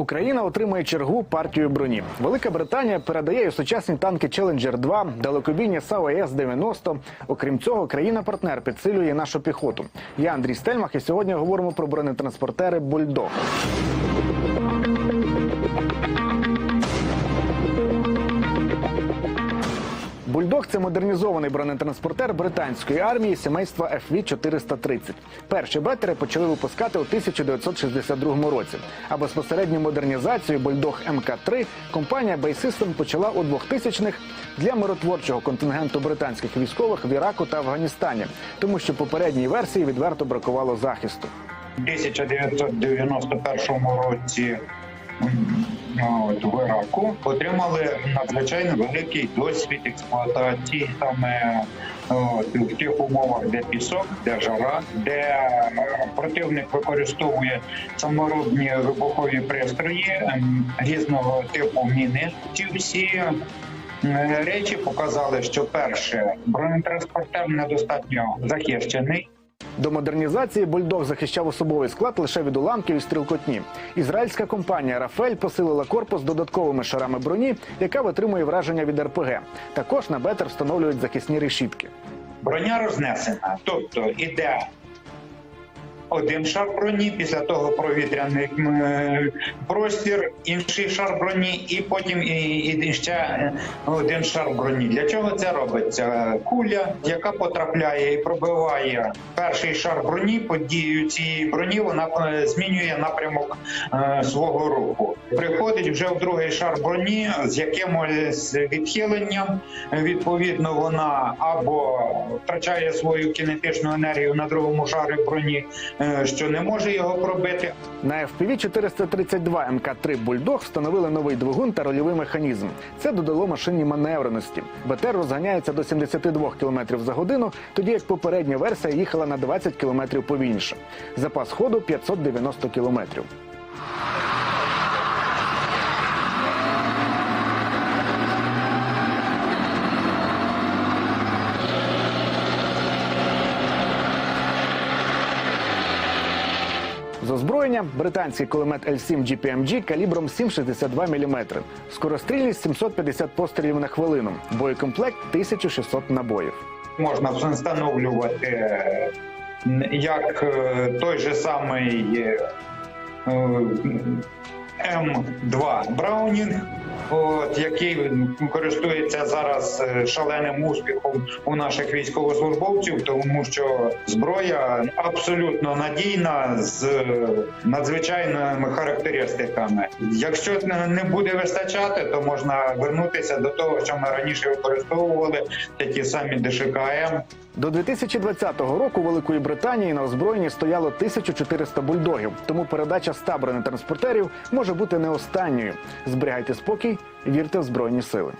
Україна отримує чергу партію броні. Велика Британія передає і сучасні танки Челенджер 2 далекобійні САУ С-90. Окрім цього, країна-партнер підсилює нашу піхоту. Я Андрій Стельмах, і сьогодні говоримо про бронетранспортери Бульдог. Бульдог це модернізований бронетранспортер британської армії сімейства FV-430. Перші бетери почали випускати у 1962 році. А безпосередню модернізацію Бульдог МК-3 компанія Bay System почала у 2000-х для миротворчого контингенту британських військових в Іраку та Афганістані, тому що попередній версії відверто бракувало захисту. У 1991 році в Іраку отримали надзвичайно великий досвід експлуатації саме от, в тих умовах, де пісок, де жара, де е, противник використовує саморобні вибухові пристрої ем, різного типу міни. Ці всі е, речі показали, що перше бронетранспортер недостатньо захищений. До модернізації бульдог захищав особовий склад лише від уламків і стрілкотні. Ізраїльська компанія Рафель посилила корпус додатковими шарами броні, яка витримує враження від РПГ. Також на бетер встановлюють захисні решітки. Броня рознесена, тобто іде один шар броні, після того провітряний простір, інший шар броні, і потім і, і ще е, один шар броні. Для чого це робиться? Куля, яка потрапляє і пробиває перший шар броні, під дією цієї броні вона е, змінює напрямок е, свого руху. Приходить вже в другий шар броні з якимось відхиленням. Відповідно, вона або втрачає свою кінетичну енергію на другому шарі броні, е, що не може його пробити. На FPV 432 МК-3 Бульдог встановили новий двигун та рольовий механізм. Це додало машині маневреності. БТР розганяється до 72 км за годину, тоді як попередня версія їхала на 20 км повільніше. Запас ходу 590 км. З озброєння британський кулемет L7 GPMG калібром 7,62 мм. Скорострільність 750 пострілів на хвилину. Боєкомплект 1600 набоїв. Можна встановлювати е, як е, той же самий е, М2 Браунінг, от, який користується зараз е, шаленим успіхом у наших військовослужбовців, тому що зброя абсолютно надійна з е, надзвичайними характеристиками. Якщо не буде вистачати, то можна вернутися до того, що ми раніше використовували, такі самі ДШКМ. До 2020 року Великої Британії на озброєнні стояло 1400 бульдогів, тому передача 100 бронетранспортерів може бути не останньою. Зберігайте спокій, вірте в збройні сили.